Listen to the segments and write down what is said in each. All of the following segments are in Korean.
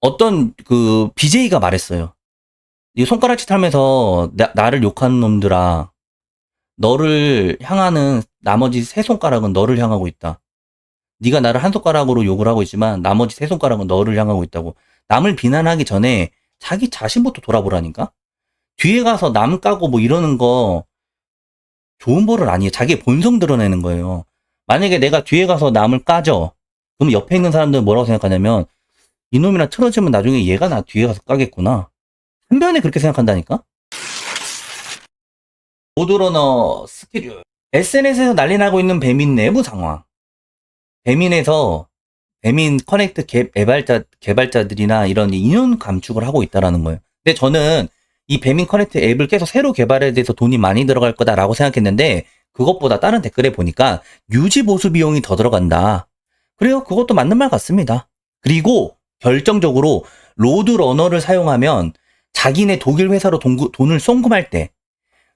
어떤 그 BJ가 말했어요. 이 손가락질 하면서 나, 나를 욕하는 놈들아, 너를 향하는 나머지 세 손가락은 너를 향하고 있다. 네가 나를 한 손가락으로 욕을 하고 있지만 나머지 세 손가락은 너를 향하고 있다고. 남을 비난하기 전에 자기 자신부터 돌아보라니까. 뒤에 가서 남 까고 뭐 이러는 거 좋은 버릇 아니에요. 자기의 본성 드러내는 거예요. 만약에 내가 뒤에 가서 남을 까져. 그럼 옆에 있는 사람들은 뭐라고 생각하냐면 이놈이나 틀어지면 나중에 얘가 나 뒤에 가서 까겠구나. 한 변에 그렇게 생각한다니까? 모드러너 스케줄. SNS에서 난리 나고 있는 배민 내부 상황. 배민에서 배민 커넥트 개, 개발자, 개발자들이나 이런 인원 감축을 하고 있다라는 거예요. 근데 저는 이 배민 커넥트 앱을 계속 새로 개발에 대해서 돈이 많이 들어갈 거다라고 생각했는데 그것보다 다른 댓글에 보니까 유지 보수 비용이 더 들어간다. 그래요. 그것도 맞는 말 같습니다. 그리고 결정적으로 로드 러너를 사용하면 자기네 독일 회사로 돈, 돈을 송금할 때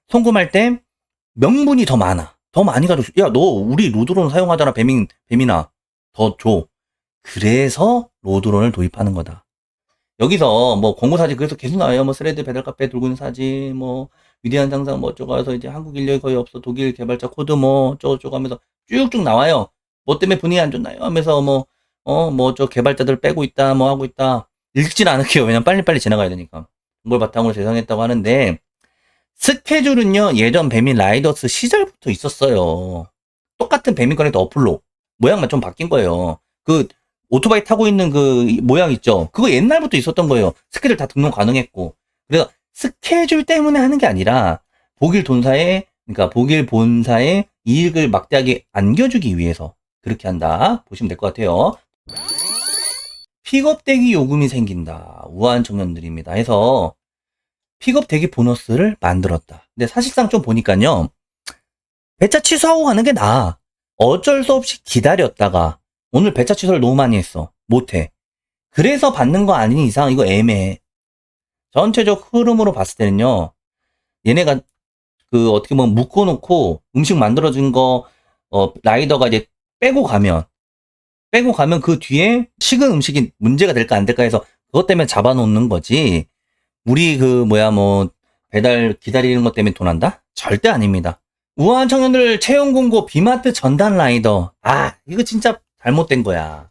송금할 때 명분이 더 많아. 더 많이 가져. 야, 너 우리 로드론 사용하잖아. 배민 배민아. 더 줘. 그래서 로드론을 도입하는 거다. 여기서 뭐 공고 사진 그래서 계속 나와요. 뭐 스레드 배달 카페 돌고 있는 사진, 뭐 위대한 상상 뭐 어쩌고 해서 이제 한국 인력이 거의 없어. 독일 개발자 코드 뭐 어쩌고저쩌고 하면서 쭉쭉 나와요. 뭐 때문에 분위기 안 좋나요? 하면서 뭐 어 뭐 저 개발자들 빼고 있다 뭐 하고 있다 읽진 않을게요. 왜냐면 빨리빨리 지나가야 되니까. 그걸 바탕으로 제작했다고 하는데 스케줄은요 예전 배민 라이더스 시절부터 있었어요. 똑같은 배민 커넥터 어플로 모양만 좀 바뀐 거예요. 그 오토바이 타고 있는 그 모양 있죠. 그거 옛날부터 있었던 거예요. 스케줄 다 등록 가능했고. 그래서 스케줄 때문에 하는 게 아니라 독일 돈사에 그러니까 독일 본사의 이익을 막대하게 안겨주기 위해서 그렇게 한다 보시면 될 것 같아요. 픽업 대기 요금이 생긴다. 우아한 청년들입니다. 해서 픽업 대기 보너스를 만들었다. 근데 사실상 좀 보니까요. 배차 취소하고 가는 게 나아. 어쩔 수 없이 기다렸다가 오늘 배차 취소를 너무 많이 했어. 못해. 그래서 받는 거 아닌 이상 이거 애매해. 전체적 흐름으로 봤을 때는요. 얘네가 그 어떻게 보면 묶어놓고 음식 만들어진 거 어, 라이더가 이제 빼고 가면 빼고 가면 그 뒤에 식은 음식이 문제가 될까 안 될까 해서 그것 때문에 잡아놓는 거지. 우리 그 뭐야 뭐 배달 기다리는 것 때문에 돈 한다? 절대 아닙니다. 우아한 청년들 채용 공고 비마트 전단 라이더. 아 이거 진짜 잘못된 거야.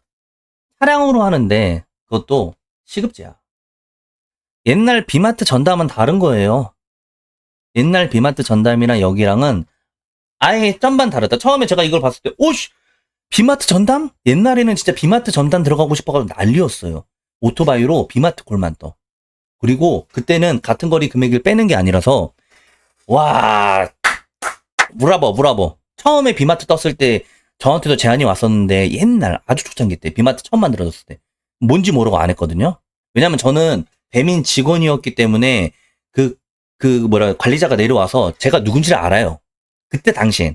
차량으로 하는데 그것도 시급제야. 옛날 비마트 전담은 다른 거예요. 옛날 비마트 전담이랑 여기랑은 아예 점반 다르다. 처음에 제가 이걸 봤을 때, 오씨! 비마트 전담? 옛날에는 진짜 비마트 전담 들어가고 싶어가지고 난리였어요. 오토바이로 비마트 골만 떠. 그리고 그때는 같은 거리 금액을 빼는 게 아니라서, 와, 브라보, 브라보. 처음에 비마트 떴을 때 저한테도 제안이 왔었는데, 옛날 아주 초창기 때, 비마트 처음 만들어졌을 때, 뭔지 모르고 안 했거든요. 왜냐면 저는 배민 직원이었기 때문에 그, 그 뭐라, 관리자가 내려와서 제가 누군지를 알아요. 그때 당시엔.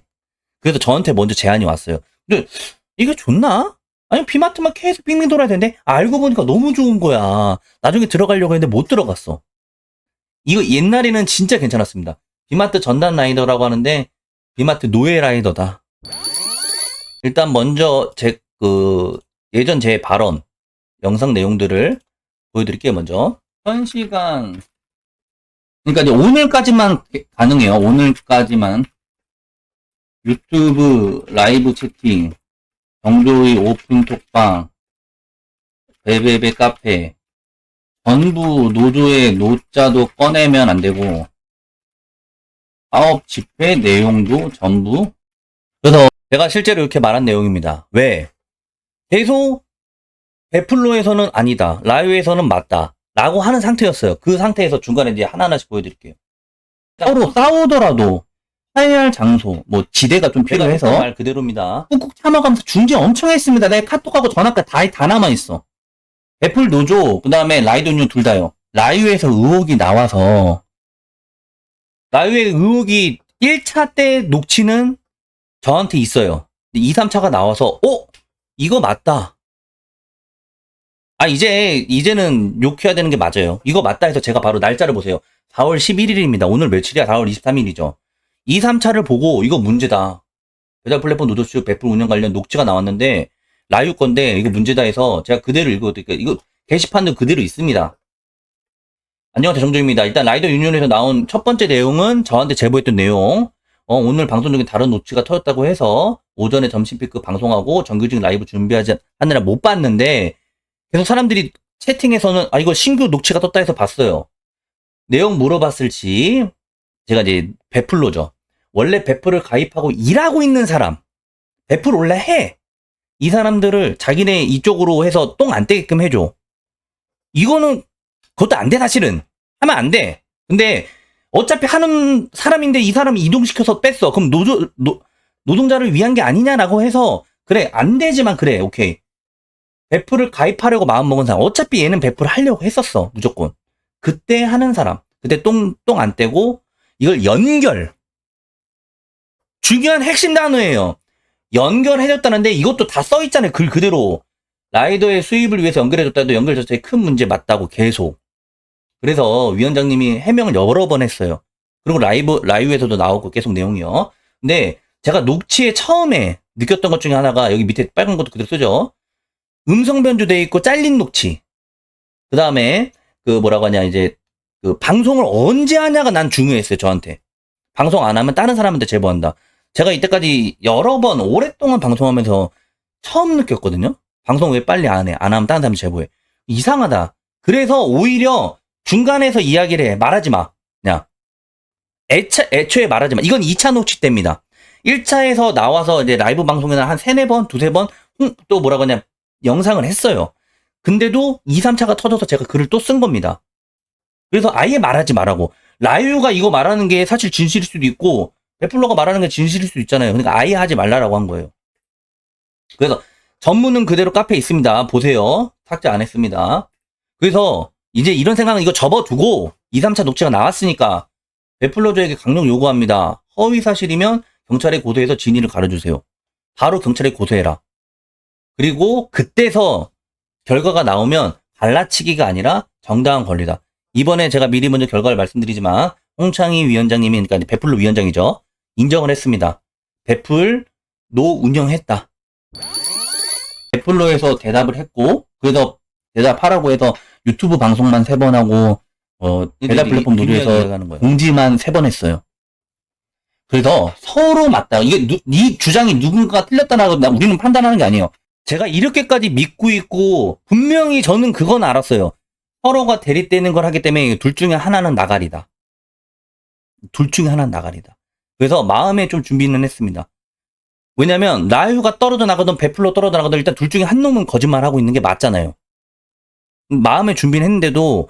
그래서 저한테 먼저 제안이 왔어요. 근데 이게 좋나? 아니 비마트만 계속 빙빙 돌아야 되는데 알고 보니까 너무 좋은 거야. 나중에 들어가려고 했는데 못 들어갔어. 이거 옛날에는 진짜 괜찮았습니다. 비마트 전단 라이더라고 하는데 비마트 노예 라이더다. 일단 먼저 제 그 예전 제 발언 영상 내용들을 보여드릴게요. 먼저 현시간 그러니까 이제 오늘까지만 가능해요. 오늘까지만 유튜브 라이브 채팅, 정조의 오픈 톡방, 베베베 카페, 전부 노조의 노자도 꺼내면 안 되고, 사업 집회 내용도 전부. 그래서 제가 실제로 이렇게 말한 내용입니다. 왜? 계속 베플로에서는 아니다. 라이브에서는 맞다. 라고 하는 상태였어요. 그 상태에서 중간에 이제 하나하나씩 보여드릴게요. 서로 싸우더라도 화해할 장소, 뭐 지대가 좀 필요해서 말 그대로입니다. 꾹꾹 참아가면서 중재 엄청 했습니다. 내 카톡하고 전화까지 다, 다 남아 있어. 애플 노조, 그 다음에 라이도뉴 둘 다요. 라이브에서 의혹이 나와서 라이브의 의혹이 1차 때 녹취는 저한테 있어요. 2, 3차가 나와서 어? 이거 맞다. 아 이제 이제는 욕해야 되는 게 맞아요. 이거 맞다 해서 제가 바로 날짜를 보세요. 4월 11일입니다. 오늘 며칠이야? 4월 23일이죠. 2, 3차를 보고 이거 문제다. 배달 플랫폼 노조쇼 배풀 운영 관련 녹취가 나왔는데 라이브 건데 이거 문제다 해서 제가 그대로 읽어드릴게요. 이거 게시판도 그대로 있습니다. 안녕하세요 정조입니다. 일단 라이더 유니온에서 나온 첫 번째 내용은 저한테 제보했던 내용. 어, 오늘 방송 중에 다른 노치가 터졌다고 해서 오전에 점심 피크 방송하고 정규직 라이브 준비하지 하느라 못 봤는데 계속 사람들이 채팅에서는 아 이거 신규 녹취가 떴다 해서 봤어요. 내용 물어봤을지 제가 이제 베풀로죠. 원래 베풀을 가입하고 일하고 있는 사람 베풀 원래 해. 이 사람들을 자기네 이쪽으로 해서 똥 안 떼게끔 해줘. 이거는 그것도 안 돼 사실은 하면 안 돼. 근데 어차피 하는 사람인데 이 사람이 이동시켜서 뺐어. 그럼 노조 노, 노동자를 위한 게 아니냐라고 해서 그래 안 되지만 그래 오케이. 베프를 가입하려고 마음먹은 사람 어차피 얘는 베프를 하려고 했었어 무조건 그때 하는 사람 그때 똥 똥 안 떼고 이걸 연결 중요한 핵심 단어예요. 연결해줬다는데 이것도 다 써있잖아요. 글 그대로. 라이더의 수입을 위해서 연결해줬다도 연결 자체에 큰 문제 맞다고 계속. 그래서 위원장님이 해명을 여러 번 했어요. 그리고 라이브 라이브에서도 나오고 계속 내용이요. 근데 제가 녹취에 처음에 느꼈던 것 중에 하나가 여기 밑에 빨간 것도 그대로 쓰죠. 음성 변조돼 있고 잘린 녹취. 그 다음에 그 뭐라고 하냐 이제 그 방송을 언제 하냐가 난 중요했어요 저한테. 방송 안 하면 다른 사람한테 제보한다. 제가 이때까지 여러 번 오랫동안 방송하면서 처음 느꼈거든요. 방송 왜 빨리 안 해? 안 하면 다른 사람한테 제보해. 이상하다. 그래서 오히려 중간에서 이야기를 해. 말하지 마. 그냥. 애차, 애초에 말하지 마. 이건 2차 녹취 때입니다. 1차에서 나와서 이제 라이브 방송에나 한 세네 번, 두세 번, 음, 또 뭐라고 하냐. 영상을 했어요. 근데도 2, 3차가 터져서 제가 글을 또 쓴 겁니다. 그래서 아예 말하지 말라고. 라이유가 이거 말하는 게 사실 진실일 수도 있고, 베플러가 말하는 게 진실일 수도 있잖아요. 그러니까 아예 하지 말라라고 한 거예요. 그래서 전문은 그대로 카페에 있습니다. 보세요. 삭제 안 했습니다. 그래서 이제 이런 생각은 이거 접어두고 2, 3차 녹취가 나왔으니까 베플러저에게 강력 요구합니다. 허위 사실이면 경찰에 고소해서 진위를 가려주세요. 바로 경찰에 고소해라. 그리고 그때서 결과가 나오면 갈라치기가 아니라 정당한 권리다. 이번에 제가 미리 먼저 결과를 말씀드리지만 홍창희 위원장님이 그러니까 베풀로 위원장이죠. 인정을 했습니다. 베풀 노 운영했다. 베풀로에서 대답을 했고 그래서 대답하라고 해서 유튜브 방송만 세 번 하고 어, 대답 플랫폼 노조에서 공지만 세 번 했어요. 그래서 서로 맞다. 이게 누, 네 주장이 누군가가 틀렸다나 우리는 판단하는 게 아니에요. 제가 이렇게까지 믿고 있고 분명히 저는 그건 알았어요. 서로가 대립되는 걸 하기 때문에 둘 중에 하나는 나가리다. 둘 중에 하나는 나가리다. 그래서 마음에 좀 준비는 했습니다. 왜냐면 라유가 떨어져 나가든 베풀로 떨어져 나가든 일단 둘 중에 한 놈은 거짓말하고 있는 게 맞잖아요. 마음에 준비는 했는데도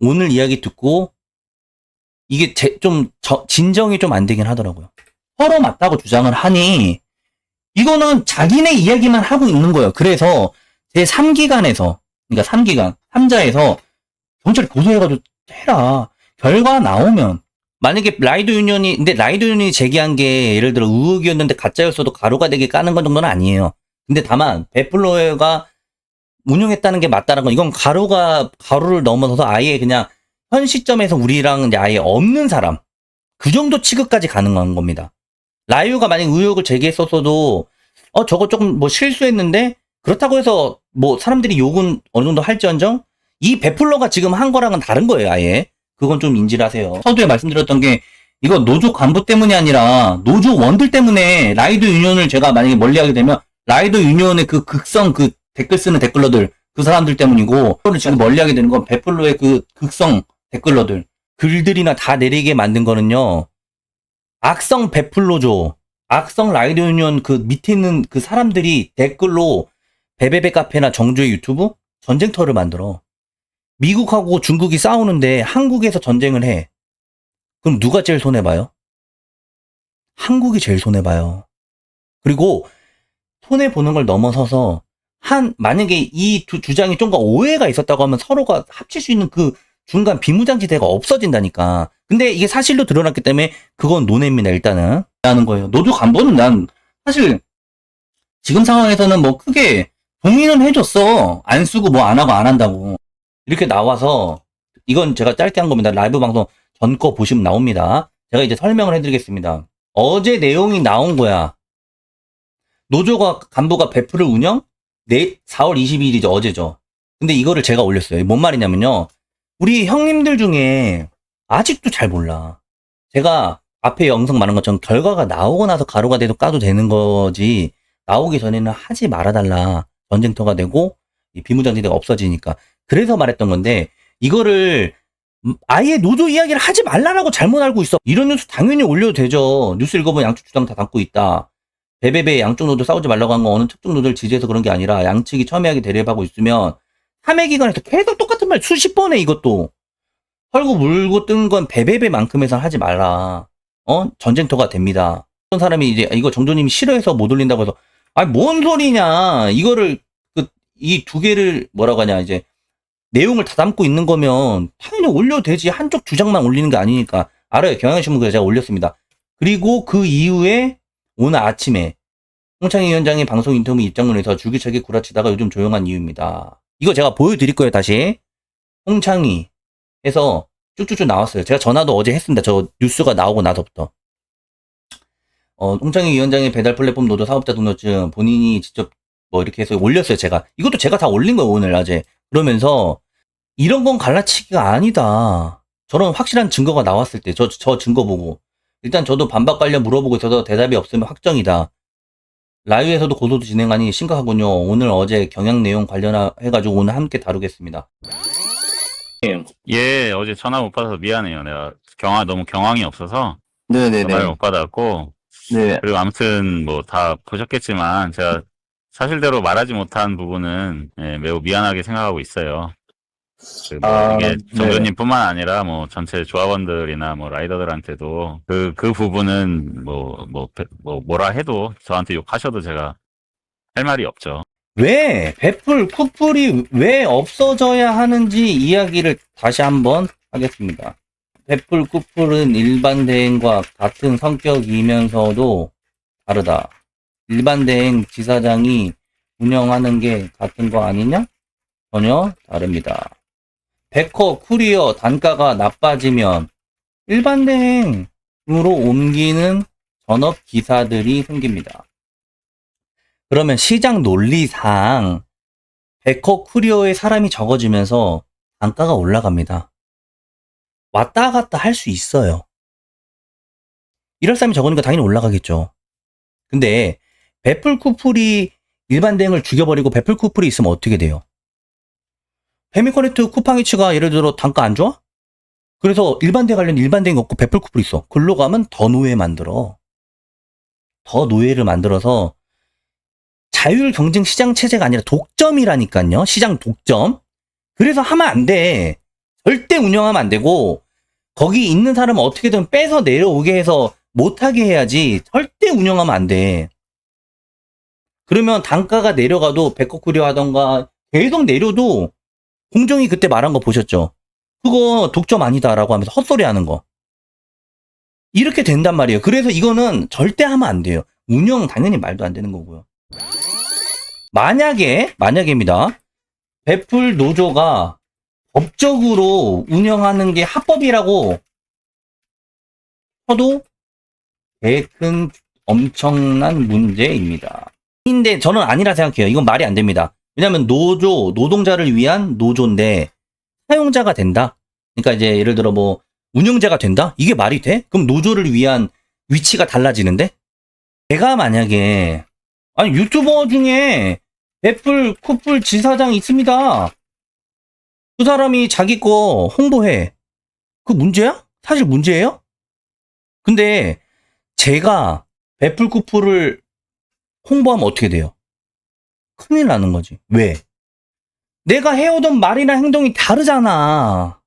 오늘 이야기 듣고 이게 제, 좀 저, 진정이 좀 안 되긴 하더라고요. 서로 맞다고 주장을 하니 이거는 자기네 이야기만 하고 있는 거예요. 그래서 제 3기관에서 그러니까 3기관 3자에서 경찰이 고소해가지고 해라. 결과 나오면 만약에 라이드 유니언이 근데 라이드 유니언이 제기한 게 예를 들어 의혹이었는데 가짜였어도 가루가 되게 까는 건 정도는 아니에요. 근데 다만 베플로가 운영했다는 게 맞다는 건 이건 가루가 가루를 넘어서서 아예 그냥 현 시점에서 우리랑 아예 없는 사람 그 정도 취급까지 가능한 겁니다. 라이유가 만약 의혹을 제기했었어도 어 저거 조금 뭐 실수했는데 그렇다고 해서 뭐 사람들이 욕은 어느 정도 할지언정 이 베풀러가 지금 한 거랑은 다른 거예요 아예 그건 좀 인지를 하세요 서두에 말씀드렸던 게 이거 노조 간부 때문이 아니라 노조 원들 때문에 라이드 유니온을 제가 만약에 멀리하게 되면 라이드 유니온의 그 극성 그 댓글 쓰는 댓글러들 그 사람들 때문이고 그거를 지금 멀리하게 되는 건 베풀러의 그 극성 댓글러들 글들이나 다 내리게 만든 거는요 악성 베풀로죠. 악성 라이드 유니온 그 밑에 있는 그 사람들이 댓글로 베베베 카페나 정조의 유튜브 전쟁터를 만들어. 미국하고 중국이 싸우는데 한국에서 전쟁을 해. 그럼 누가 제일 손해봐요? 한국이 제일 손해봐요. 그리고 손해보는 걸 넘어서서 한, 만약에 이 두 주장이 좀더 오해가 있었다고 하면 서로가 합칠 수 있는 그 중간 비무장지대가 없어진다니까. 근데 이게 사실로 드러났기 때문에 그건 논외입니다. 일단은 하는 거예요. 노조 간부는 난 사실 지금 상황에서는 뭐 크게 동의는 해줬어. 안 쓰고 뭐 안 하고 안 한다고 이렇게 나와서 이건 제가 짧게 한 겁니다. 라이브 방송 전 거 보시면 나옵니다. 제가 이제 설명을 해드리겠습니다. 어제 내용이 나온 거야. 노조가 간부가 베프를 운영? 내 4월 22일이죠. 어제죠. 근데 이거를 제가 올렸어요. 뭔 말이냐면요. 우리 형님들 중에 아직도 잘 몰라. 제가 앞에 영상 말한 것처럼 결과가 나오고 나서 가루가 돼도 까도 되는 거지. 나오기 전에는 하지 말아달라. 전쟁터가 되고 이 비무장지대가 없어지니까. 그래서 말했던 건데 이거를 음, 아예 노조 이야기를 하지 말라라고 잘못 알고 있어. 이런 뉴스 당연히 올려도 되죠. 뉴스 읽어보면 양쪽 주장 다 담고 있다. 베베베 양쪽 노조 싸우지 말라고 한 건 어느 특정 노조를 지지해서 그런 게 아니라 양측이 첨예하게 대립하고 있으면 참회 기관에서 계속 똑같은 말 수십 번 해 이것도. 헐고 물고 뜬 건 베베베만큼 해서 하지 말라. 어? 전쟁터가 됩니다. 어떤 사람이 이제 이거 정조님이 싫어해서 못 올린다고 해서 아니 뭔 소리냐. 이거를 그 이 두 개를 뭐라고 하냐 이제 내용을 다 담고 있는 거면 당연히 올려도 되지. 한쪽 주장만 올리는 게 아니니까. 알아요. 경향신문에 제가 올렸습니다. 그리고 그 이후에 오늘 아침에 홍창희 위원장이 방송 인터뷰 입장문에서 줄기차게 구라치다가 요즘 조용한 이유입니다. 이거 제가 보여드릴 거예요, 다시. 홍창희 해서 쭉쭉쭉 나왔어요. 제가 전화도 어제 했습니다. 저 뉴스가 나오고 나서부터. 어, 홍창희 위원장의 배달 플랫폼 노조 사업자 등록증 본인이 직접 뭐 이렇게 해서 올렸어요, 제가. 이것도 제가 다 올린 거예요, 오늘 낮에. 그러면서 이런 건 갈라치기가 아니다. 저런 확실한 증거가 나왔을 때, 저, 저 증거 보고. 일단 저도 반박 관련 물어보고 있어서 대답이 없으면 확정이다. 라이브에서도 고소도 진행하니 심각하군요. 오늘 어제 경향 내용 관련해가지고 오늘 함께 다루겠습니다. 예, 어제 전화 못 받아서 미안해요. 내가 경화 너무 경황이 없어서 네네네. 전화를 못 받았고 네. 그리고 아무튼 뭐 다 보셨겠지만 제가 사실대로 말하지 못한 부분은 예, 매우 미안하게 생각하고 있어요. 그 뭐 아, 이게 네. 정조님뿐만 아니라 뭐 전체 조합원들이나 뭐 라이더들한테도 그 그 부분은 뭐뭐 뭐 뭐라 해도 저한테 욕하셔도 제가 할 말이 없죠. 왜 배풀, 쿠플이 왜 없어져야 하는지 이야기를 다시 한번 하겠습니다. 배풀, 쿠플은 일반 대행과 같은 성격이면서도 다르다. 일반 대행 지사장이 운영하는 게 같은 거 아니냐? 전혀 다릅니다. 베커, 쿠리어 단가가 나빠지면 일반 대행으로 옮기는 전업 기사들이 생깁니다. 그러면 시장 논리상 베커 쿠리어의 사람이 적어지면서 단가가 올라갑니다. 왔다 갔다 할 수 있어요. 이럴 사람이 적으니까 당연히 올라가겠죠. 근데 베풀 쿠플이 일반 대행을 죽여버리고 베풀 쿠플이 있으면 어떻게 돼요? 페미커넥트 쿠팡이츠가 예를 들어 단가 안 좋아? 그래서 일반 대 관련 일반 대행이 없고 베풀 쿠플이 있어. 글로 가면 더 노예 만들어. 더 노예를 만들어서 자율 경쟁 시장 체제가 아니라 독점이라니까요. 시장 독점. 그래서 하면 안 돼. 절대 운영하면 안 되고 거기 있는 사람은 어떻게든 빼서 내려오게 해서 못하게 해야지 절대 운영하면 안 돼. 그러면 단가가 내려가도 백커쿠리어 하던가 계속 내려도 공정이 그때 말한 거 보셨죠? 그거 독점 아니다라고 하면서 헛소리 하는 거. 이렇게 된단 말이에요. 그래서 이거는 절대 하면 안 돼요. 운영 당연히 말도 안 되는 거고요. 만약에, 만약입니다. 베풀 노조가 법적으로 운영하는 게 합법이라고 해도 큰 엄청난 문제입니다. 근데 저는 아니라 생각해요. 이건 말이 안 됩니다. 왜냐하면 노조, 노동자를 위한 노조인데 사용자가 된다. 그러니까 이제 예를 들어 뭐 운영자가 된다? 이게 말이 돼? 그럼 노조를 위한 위치가 달라지는데? 제가 만약에 아니 유튜버 중에 애플 쿠플 지사장 있습니다. 그 사람이 자기 거 홍보해. 그 문제야? 사실 문제예요? 근데 제가 애플 쿠플을 홍보하면 어떻게 돼요? 큰일 나는 거지. 왜? 내가 해오던 말이나 행동이 다르잖아.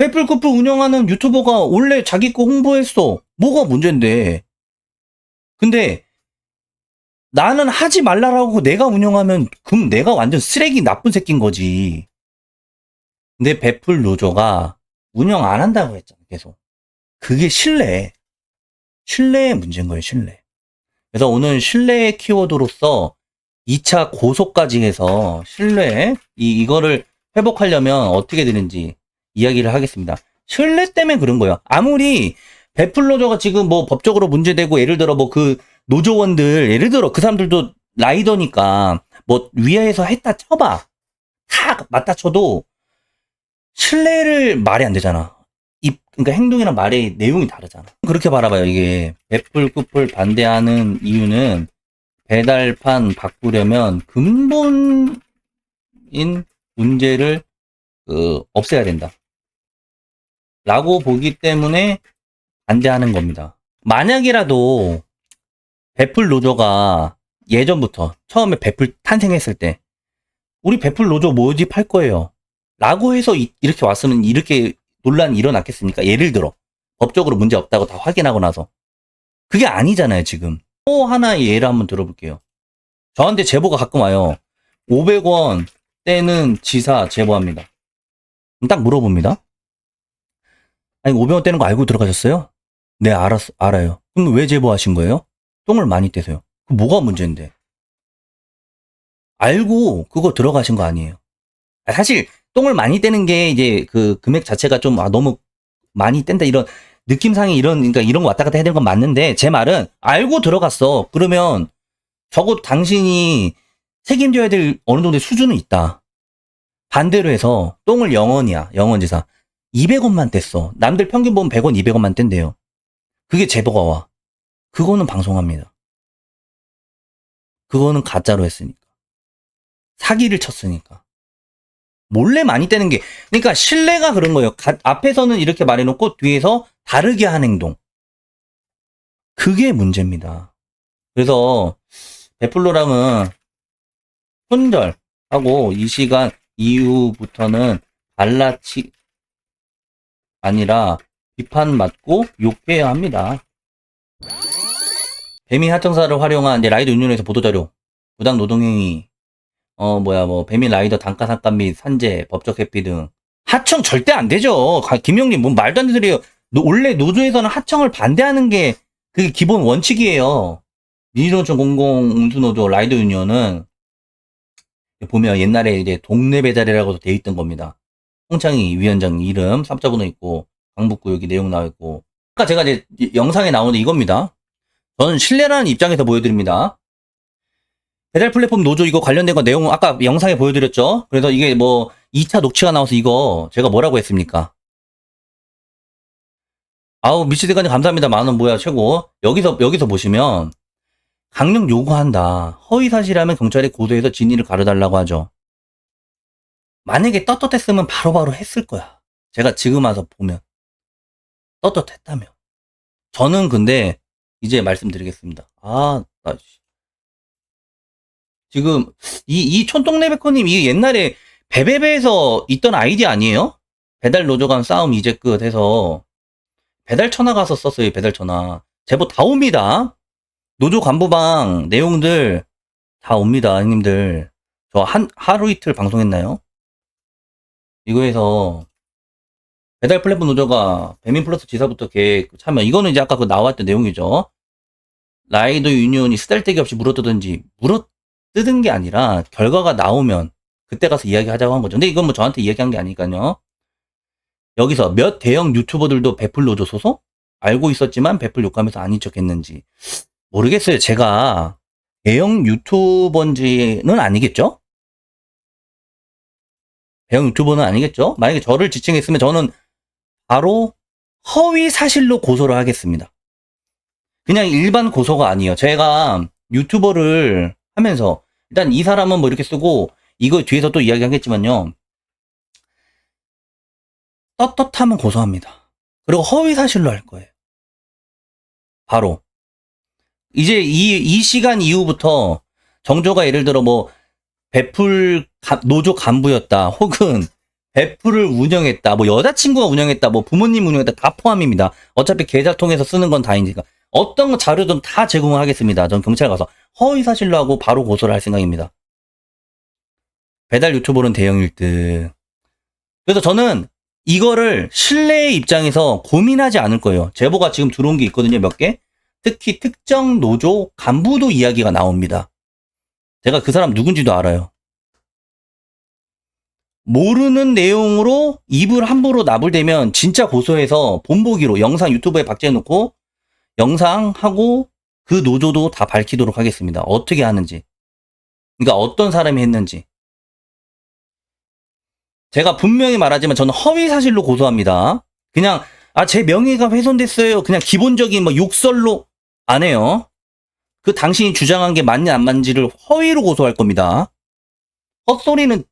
애플 쿠플 운영하는 유튜버가 원래 자기 거 홍보했어. 뭐가 문제인데? 근데 나는 하지 말라라고 내가 운영하면 그럼 내가 완전 쓰레기 나쁜 새끼인 거지. 근데 베풀 노조가 운영 안 한다고 했잖아, 계속. 그게 신뢰. 신뢰의 문제인 거예요, 신뢰. 그래서 오늘 신뢰의 키워드로서 2차 고소까지 해서 신뢰, 이, 이거를 회복하려면 어떻게 되는지 이야기를 하겠습니다. 신뢰 때문에 그런 거예요. 아무리 노조가 지금 뭐 법적으로 문제되고 예를 들어 뭐 그 노조원들 예를 들어 그 사람들도 라이더니까 뭐 위에서 했다 쳐봐. 다 맞다 쳐도 신뢰를 말이 안 되잖아. 입 그러니까 행동이랑 말의 내용이 다르잖아. 그렇게 바라봐요. 이게 애플 쿠플 반대하는 이유는 배달판 바꾸려면 근본인 문제를 그, 없애야 된다. 라고 보기 때문에 반대하는 겁니다. 만약이라도 배풀 노조가 예전부터 처음에 배풀 탄생했을 때 우리 배풀 노조 모집할 거예요. 라고 해서 이, 렇게 왔으면 이렇게 논란이 일어났겠습니까? 예를 들어 법적으로 문제 없다고 다 확인하고 나서. 그게 아니잖아요 지금. 또 하나의 예를 한번 들어볼게요. 저한테 제보가 가끔 와요. 500원 떼는 지사 제보합니다. 딱 물어봅니다. 아니 500원 떼는 거 알고 들어가셨어요? 네 알았, 알아요. 그럼 왜 제보하신 거예요? 똥을 많이 떼세요. 그 뭐가 문제인데? 알고 그거 들어가신 거 아니에요. 아, 사실 똥을 많이 떼는 게 이제 그 금액 자체가 좀 아, 너무 많이 뗀다 이런 느낌상에 이런 그러니까 이런 거 왔다 갔다 해야 되는 건 맞는데 제 말은 알고 들어갔어. 그러면 적어도 당신이 책임져야 될 어느 정도의 수준은 있다. 반대로 해서 똥을 영원이야 영원지사 200원만 뗐어. 남들 평균 보면 100원 200원만 뗀대요. 그게 제보가 와. 그거는 방송합니다. 그거는 가짜로 했으니까. 사기를 쳤으니까 몰래 많이 떼는 게 그러니까 신뢰가 그런 거예요. 가- 앞에서는 이렇게 말해놓고 뒤에서 다르게 한 행동. 그게 문제입니다. 그래서 베플로랑은 손절하고 이 시간 이후부터는 발라치 아니라 비판 맞고 욕해야 합니다. 배민 하청사를 활용한 이제 라이드 운영에서 보도자료 부당 노동행위 어 뭐야 뭐 배민 라이더 단가 삭감 및 산재 법적 회피 등. 하청 절대 안 되죠. 가- 김영님 뭔 말도 안 되는 소리예요. 노- 원래 노조에서는 하청을 반대하는 게 그게 기본 원칙이에요. 민주노총 공공 운수노조 라이더 유니언은 보면 옛날에 이제 동네 배달이라고도 돼 있던 겁니다. 홍창희 위원장 이름 삼자번호 있고 강북구 여기 내용 나와 있고. 아까 제가 이제 이- 영상에 나오는 이겁니다. 저는 신뢰라는 입장에서 보여드립니다 배달 플랫폼 노조 이거 관련된 거 내용 아까 영상에 보여드렸죠. 그래서 이게 뭐 2차 녹취가 나와서 이거 제가 뭐라고 했습니까? 아우 미치대까지 감사합니다. 만 원 뭐야 최고. 여기서 여기서 보시면 강력 요구한다. 허위 사실하면 경찰에 고소해서 진위를 가려달라고 하죠. 만약에 떳떳했으면 바로바로 했을 거야. 제가 지금 와서 보면 떳떳했다면. 저는 근데 이제 말씀드리겠습니다. 아, 나 씨. 지금 이, 이 촌동네베코님 이 옛날에 베베베에서 있던 아이디어 아니에요? 배달 노조 간 싸움 이제 끝 해서 배달 천하 가서 썼어요 배달 천하. 제보 다 옵니다. 노조 간부방 내용들 다 옵니다 형님들. 저 한 하루 이틀 방송했나요? 이거에서 배달 플랫폼 노조가 배민 플러스 지사부터 계획 참여. 이거는 이제 아까 그 나왔던 내용이죠. 라이더 유니온이 쓰잘데기 없이 물어뜯든지 물어 뜯은 게 아니라 결과가 나오면 그때 가서 이야기하자고 한 거죠. 근데 이건 뭐 저한테 이야기한 게 아니니까요. 여기서 몇 대형 유튜버들도 배플 노조 소속? 알고 있었지만 배플 욕하면서 아닌 척 했는지. 모르겠어요. 제가 대형 유튜버인지는 아니겠죠? 대형 유튜버는 아니겠죠? 만약에 저를 지칭했으면 저는 바로 허위 사실로 고소를 하겠습니다. 그냥 일반 고소가 아니에요. 제가 유튜버를 하면서 일단 이 사람은 뭐 이렇게 쓰고 이거 뒤에서 또 이야기하겠지만요. 떳떳하면 고소합니다. 그리고 허위 사실로 할 거예요. 바로 이제 이, 이 시간 이후부터 정조가 예를 들어 뭐 배풀 가- 노조 간부였다 혹은 배풀을 운영했다 뭐 여자친구가 운영했다 뭐 부모님 운영했다 다 포함입니다. 어차피 계좌 통해서 쓰는 건 다이니까 어떤 거 자료든 다 제공을 하겠습니다. 전 경찰 가서 허위 사실로 하고 바로 고소를 할 생각입니다. 배달 유튜버는 대형 1등. 그래서 저는 이거를 신뢰의 입장에서 고민하지 않을 거예요. 제보가 지금 들어온 게 있거든요, 몇 개. 특히 특정 노조 간부도 이야기가 나옵니다. 제가 그 사람 누군지도 알아요. 모르는 내용으로 입을 함부로 나불대면 진짜 고소해서 본보기로 영상 유튜브에 박제해놓고 영상하고 그 노조도 다 밝히도록 하겠습니다. 어떻게 하는지. 그러니까 어떤 사람이 했는지. 제가 분명히 말하지만 저는 허위 사실로 고소합니다. 그냥 아 제 명예가 훼손됐어요. 그냥 기본적인 뭐 욕설로 안 해요. 그 당신이 주장한 게 맞냐 안 맞는지를 허위로 고소할 겁니다. 헛소리는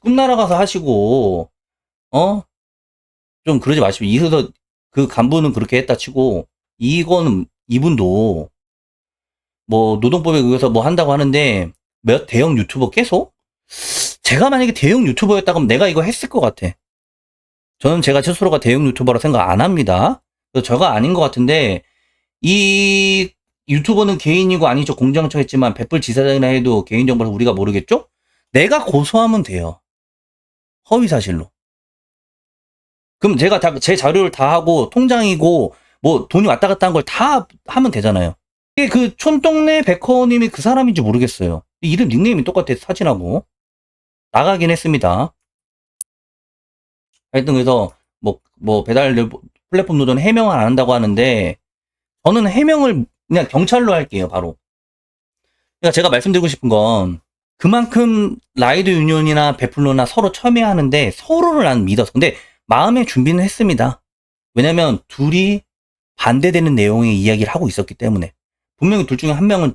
꿈나라 가서 하시고 어? 좀 그러지 마시고 이래서 그 간부는 그렇게 했다 치고 이거는 이분도 뭐 노동법에 의해서 뭐 한다고 하는데 몇 대형 유튜버 계속 제가 만약에 대형 유튜버였다고 하면 내가 이거 했을 것 같아. 저는 제가 스스로가 대형 유튜버라 생각 안 합니다. 저가 아닌 것 같은데 이 유튜버는 개인이고 아니죠 공장처 했지만 백불 지사장이나 해도 개인정보를 우리가 모르겠죠? 내가 고소하면 돼요. 허위 사실로. 그럼 제가 다 제 자료를 다 하고 통장이고 뭐 돈이 왔다 갔다 한 걸 다 하면 되잖아요. 이게 그 촌동네 백호님이 그 사람인지 모르겠어요. 이름 닉네임이 똑같아 사진하고 나가긴 했습니다. 하여튼 그래서 뭐 뭐 배달 플랫폼 노조는 해명을 안 한다고 하는데 저는 해명을 그냥 경찰로 할게요 바로. 그러니까 제가 말씀드리고 싶은 건 그만큼 라이드 유니온이나 베플로나 서로 첨예하는데 서로를 난 믿어서 근데 마음의 준비는 했습니다. 왜냐면 둘이 반대되는 내용의 이야기를 하고 있었기 때문에 분명히 둘 중에 한 명은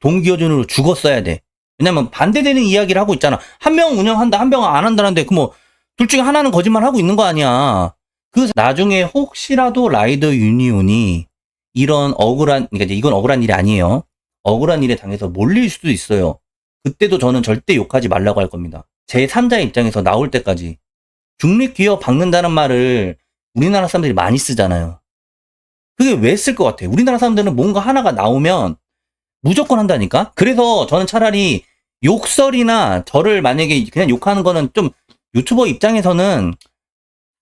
동기어준으로 죽었어야 돼. 왜냐면 반대되는 이야기를 하고 있잖아. 한 명은 운영한다, 한 명은 안 한다는데 그 뭐 둘 중에 하나는 거짓말 하고 있는 거 아니야. 그 나중에 혹시라도 라이더 유니온이 이런 억울한 그러니까 이건 억울한 일이 아니에요. 억울한 일에 당해서 몰릴 수도 있어요. 그때도 저는 절대 욕하지 말라고 할 겁니다. 제 3자 입장에서 나올 때까지 중립기업 박는다는 말을 우리나라 사람들이 많이 쓰잖아요. 그게 왜 쓸 것 같아요? 우리나라 사람들은 뭔가 하나가 나오면 무조건 한다니까? 그래서 저는 차라리 욕설이나 저를 만약에 그냥 욕하는 거는 좀 유튜버 입장에서는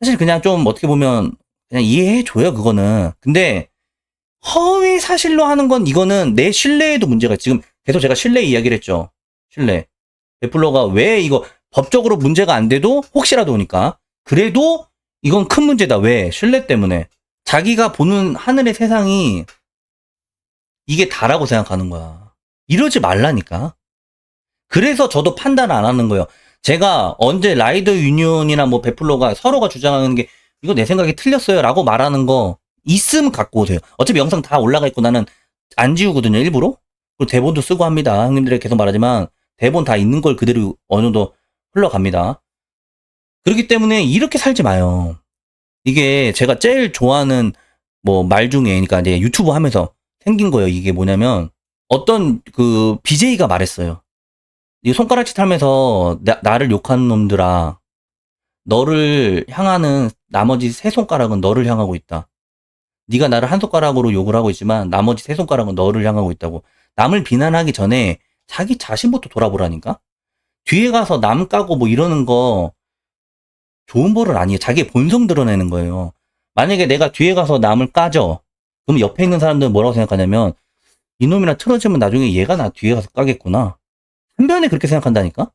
사실 그냥 좀 어떻게 보면 그냥 이해해줘요, 그거는. 근데 허위 사실로 하는 건 이거는 내 신뢰에도 문제가 있- 지금 계속 제가 신뢰 이야기를 했죠. 신뢰. 베플러가 왜 이거 법적으로 문제가 안 돼도 혹시라도 오니까. 그래도 이건 큰 문제다. 왜? 신뢰 때문에. 자기가 보는 하늘의 세상이 이게 다라고 생각하는 거야. 이러지 말라니까. 그래서 저도 판단 안 하는 거예요. 제가 언제 라이더 유니온이나 뭐 베플로가 서로가 주장하는 게 이거 내 생각이 틀렸어요 라고 말하는 거 있으면 갖고 오세요. 어차피 영상 다 올라가 있고 나는 안 지우거든요, 일부러. 그리고 대본도 쓰고 합니다. 형님들에 계속 말하지만 대본 다 있는 걸 그대로 어느 정도 흘러갑니다. 그렇기 때문에 이렇게 살지 마요. 이게 제가 제일 좋아하는 뭐 말 중에 그러니까 이제 유튜브 하면서 생긴 거예요. 이게 뭐냐면 어떤 그 BJ가 말했어요. 이 손가락짓 하면서 나, 나를 욕하는 놈들아 너를 향하는 나머지 세 손가락은 너를 향하고 있다. 네가 나를 한 손가락으로 욕을 하고 있지만 나머지 세 손가락은 너를 향하고 있다고. 남을 비난하기 전에 자기 자신부터 돌아보라니까. 뒤에 가서 남 까고 뭐 이러는 거 좋은 버릇 아니에요. 자기의 본성 드러내는 거예요. 만약에 내가 뒤에 가서 남을 까져. 그럼 옆에 있는 사람들은 뭐라고 생각하냐면 이놈이나 틀어지면 나중에 얘가 나 뒤에 가서 까겠구나. 한 변에 그렇게 생각한다니까?